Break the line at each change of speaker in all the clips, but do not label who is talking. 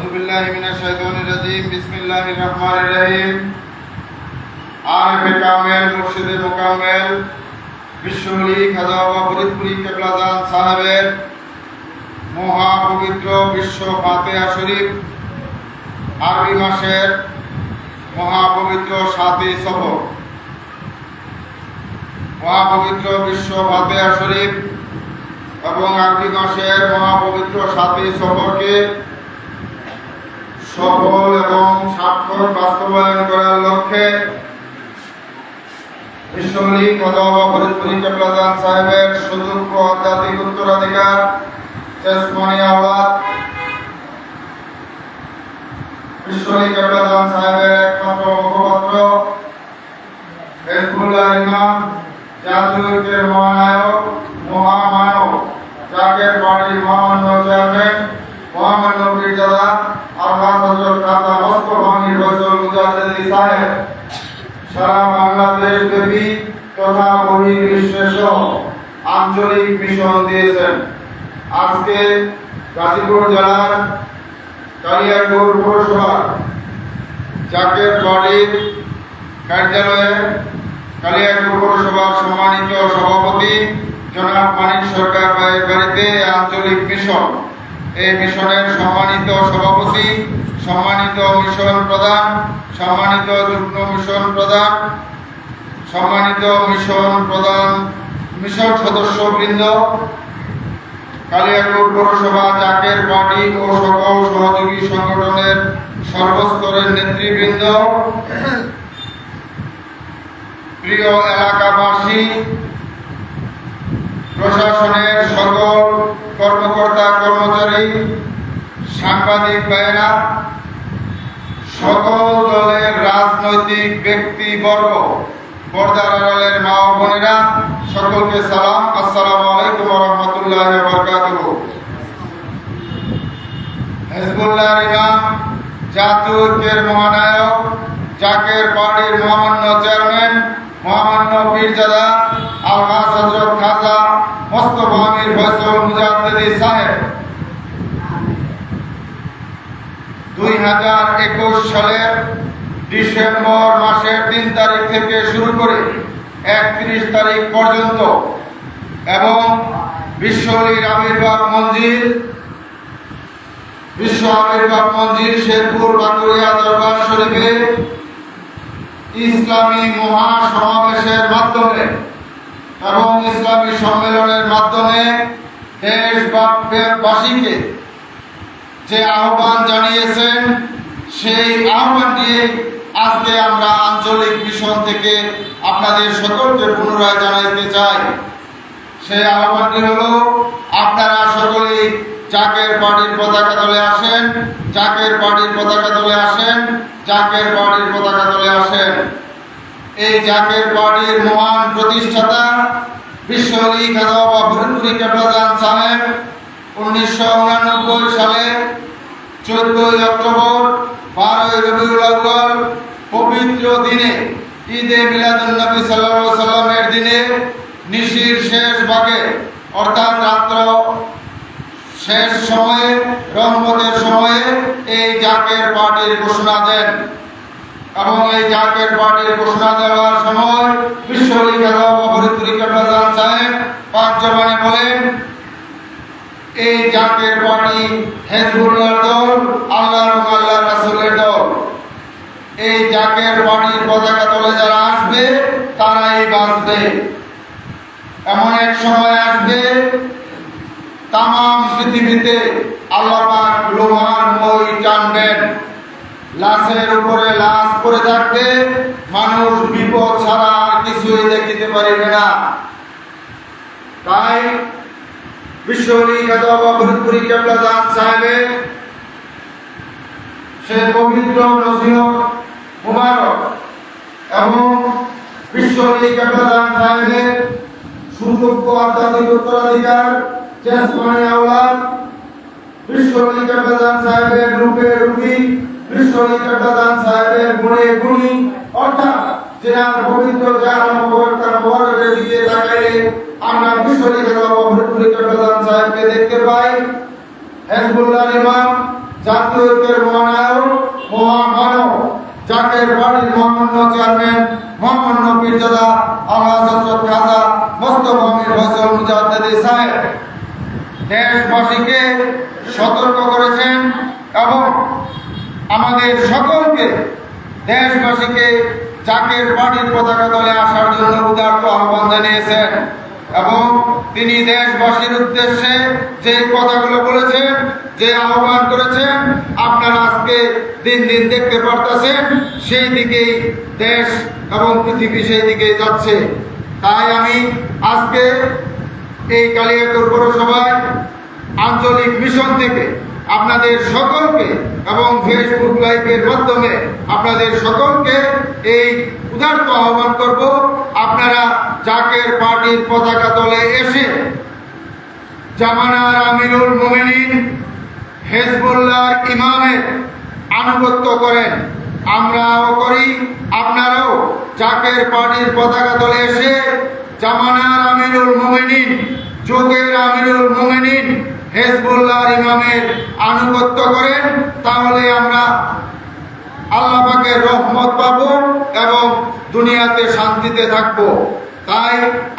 أعوذ بالله من الشيطان الرجيم بسم الله الرحمن الرحيم আরফে কামেল মুর্শিদে মোকামেল বিশ্বলী খাজা বাবা ফরিদপুরি কেবলাদান সাহেবের মহা পবিত্র বিশ্ব ফাতেহা শরীফ আরবি মাসের মহা পবিত্র সাতই সফর মহা পবিত্র বিশ্ব ফাতেহা শরীফ এবং আরবি মাসের মহা পবিত্র সাতই সফরকে সফল এবং স্বাক্ষর বাস্তবায়ন করার লক্ষ্যে বিশ্বলী কদমা ফরিদপুরি কেবলাদান সাহেবের সুযোগ্য আধ্যাত্মিক উত্তরাধিকার চেসমনি আওয়াজ বিশ্বলী কেবলাদান সাহেবের একমাত্র মুখপাত্র হেজবুল্লাহ ইমাম জাতীয় মহানায়ক, মহামানব মহামান্য চেয়ারম্যান মহামান্য পীরজাদা হজরত কাতা মস্কো ভাঙির বজল সাহেব, সারা বাংলাদেশ ব্যাপী তথা বহির্বিশ্বে সহ আঞ্চলিক মিশন দিয়েছেন। আজকে গাজীপুর জেলার কালিয়াকুর পৌরসভা জাকের বাড়ির কার্যালয়ে কালিয়াকুর পৌরসভার সম্মানিত সভাপতি জনাব মানিক সরকার ভাইয়ের বাড়িতে আঞ্চলিক মিশন, এই মিশনের সম্মানিত সভাপতি সম্মানিত মিশন প্রধান, সম্মানিত যুগ্ম মিশন প্রধান, সম্মানিত মিশন প্রধান, মিশন সদস্যবৃন্দ কালিয়াকুর পৌরসভা চাকের পার্টি ও সকল সহযোগী সংগঠনের সর্বস্তরের নেতৃবৃন্দ, প্রিয় এলাকাবাসী, প্রশাসনের সকল কর্মকর্তা কর্মচারী, সাংবাদিক ভাইয়েরা সকল দলের রাজনৈতিক ব্যক্তিবর্গ পর্দার আড়ালের মা বোনেরা, সকলকে সালাম, আসসালামু আলাইকুম রহমতুল্লাহ বরকাতুহ। হেজবুল্লাহ ইমাম জাতীয় মহানায়ক, জাকের পার্টির মহামান্য চেয়ারম্যান, মহামান্য পীরজাদা, আলহাজ হজরত খাজা মোস্তফা আমির ফয়সল মুজাদ্দিদি সাহেব। দুই হাজার একুশ সালের ডিসেম্বর মাসের তিন তারিখ থেকে শুরু করে একত্রিশ তারিখ পর্যন্ত এবং বিশ্বলীর আবির্ভাব মঞ্জিল, বিশ্ব আবির্ভাব মঞ্জিল শেরপুর বাকুড়িয়া দরবার শরীফে ইসলামী মহা সমাবেশের মাধ্যমে এবং ইসলামী সম্মেলনের মাধ্যমে দেশবাসীকে যে আহ্বান জানিয়েছেন, সেই আহ্বানটি আজকে আমরা আঞ্চলিক মিশন থেকে আপনাদের সকলকে পুনরায় জানাইতে চাই। সেই আহ্বানটি হলো, আপনারা সকলেই চাকের পার্টির পতাকা দলে আসেন চাকের পার্টির পতাকা দলে আসেন চাকের পার্টির পতাকা দলে আসেন। এই জাকের পার্টির মহান প্রতিষ্ঠাতা বিশ্বলী খাদা বা ভরপুরি প্রধান সাহেব উনিশশো উনানব্বই সালে চোদ্দই অক্টোবর, বারোই রবিউল আউ্বাল পবিত্র দিনে, ঈদে মিলাদুল নবী সাল্লাল্লাহু সাল্লামের দিনে নিশির শেষ ভাগে অর্থাৎ রাত্র শেষ সময়ে, রহমতের সময়ে এই জাকের পার্টির ঘোষণা দেন। এবং এই জাকের পার্টির ঘোষণা দেওয়ার সময় বিশ্বলিকা ফরিদপুরিকা প্রধান সাহেব পাঁচ জবানে বলেন এই জাকের পার্টি হেজবুল্লাহর দল, আল্লাহ এবং আল্লাহ রাসূলের দল। এই জাকের পার্টির পতাকা তলে যারা আসবে, তারাই বাঁচবে। এমন এক সময় আসবে তাম পৃথিবীতে আল্লাহ লোহার মই টানবেন। লাশের উপরে লাশ পড়ে থাকবে, মানুষ বিপদ ছাড়া কিছুই দেখিতে পারিবে না। তাই বিশ্বলী ফরিদপুরি কেবলাদান সাহেবের সে পবিত্র নসিহত মুবারক এবং বিশ্বলী কেবলাদান সাহেবের সুযোগ্য আধ্যাত্মিক উত্তরাধিকার চেসমনি আওলাদ বিশ্বলী কেবলাদান সাহেবের রূপে রূপী বিশ্বলী কেবলাদান সাহেবের গুণে গুণী, অর্থাৎ আমরা ফরিদপুরি কেবলাদান সাহেবকে দেখতে পাই। হেজবুল্লাহ ইমাম, জাতীয় ঐক্যের মহানায়ক, মহামানব জাকের পার্টির মহামান্য চেয়ারম্যান, মহামান্য পীরজাদা আল্লাহ হযরত খাজা মোস্তফা মির ফয়সাল মুজাদ্দিদি সাহেব। দেশবাসীকে সতর্ক করেছেন এবং আমাদের সকলকে দেশবাসীকে চাকের পার্টির পতাকা দলে আসার জন্য উদার্ত আহ্বান জানিয়েছেন। এবং তিনি দেশবাসীর উদ্দেশ্যে যে কথাগুলো বলেছেন, যে আহ্বান করেছেন, আপনারা আজকে দিন দিন দেখতে পারতেছেন, সেই দিকেই দেশ এবং পৃথিবী সেই দিকেই যাচ্ছে। তাই আমি আজকে এই কালিয়াকুর পৌরসভায় আঞ্চলিক মিশন থেকে আপনাদের সকলকে ফেসবুক লাইভের মাধ্যমে আপনাদের সকলকে এই উদার্ত আহ্বান করব। আপনারা জাকের পার্টির পতাকা দলে এসে জামানার আমিরুল মোমিনিন হেজবুল্লাহর ইমামের আনুগত্য করেন। আমরাও করি, আপনারাও জাকের পার্টির পতাকা দলে এসে জামানার আমিরুল মোমিনিন, যুগের আমিরুল মোমিনিন হেজবুল্লাহর ইমামের আনুগত্য করেন, তাহলে আমরা আল্লাহ পাকের রহমত পাব এবং দুনিয়াতে শান্তিতে থাকব। তাই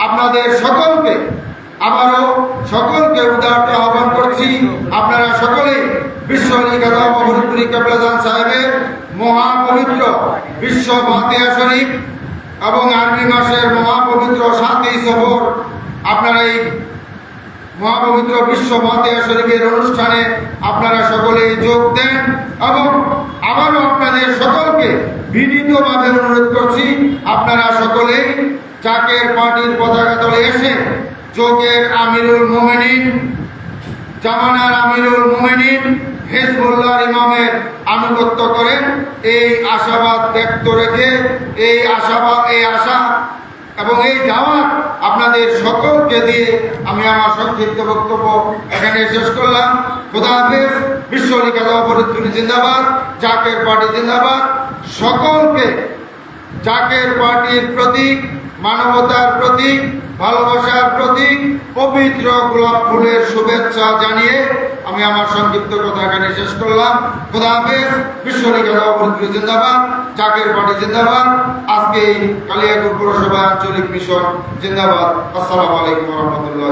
আপনাদের সকলকে আবারও সকলকে উদাহরণ আহ্বান করছি। আপনারা সকলে বিশ্ব লিখাতা মহরপুরি কেবলাজান সাহেবের মহাপবিত্র বিশ্ব মাতিয়া শরীফ এবং আরবি মাসের মহাপবিত্র সাতই সফর। আপনারা এই মহাপবিত্র বিশ্ব ফাতেহা শরীফের অনুষ্ঠানে আপনারা সকলেই যোগ দেন এবং আবারও আপনাদের সকলকে বিনীতভাবে অনুরোধ করছি, আপনারা সকলেই চাকের পার্টির পতাকা দলে এসে যোগের আমিরুল মোমেনিন, জামানার আমিরুল মোমেনিন, হেজবুল্লাহ ইমামের আনুগত্য করেন। এই আশাবাদ ব্যক্ত রেখে, এই আশাবাদ, এই আশা এবং এই দাওয়াত আপনাদের সকলকে দিয়ে আমি আমার সংক্ষিপ্ত বক্তব্য এখানে শেষ করলাম। খোদা হাফেজ, বিশ্ব ফরিদপুর জিন্দাবাদ, জাকের পার্টি জিন্দাবাদ। সকলকে জাকের পার্টির প্রতীক, মানবতার প্রতীক ভালোবাসার প্রতীক পবিত্র গোলাপ ফুলের শুভেচ্ছা জানিয়ে আমি আমার সংক্ষিপ্ত কথা এখানে শেষ করলাম। খোদা হাফেজ, বিশ্ব লিখাতা ফরিদপুর জিন্দাবাদ চাকের পার্টি জিন্দাবাদ, আজকে এই কালিয়াকুর পৌরসভা আঞ্চলিক মিশন জিন্দাবাদ। আসসালামু আলাইকুম রহমতুল্লাহ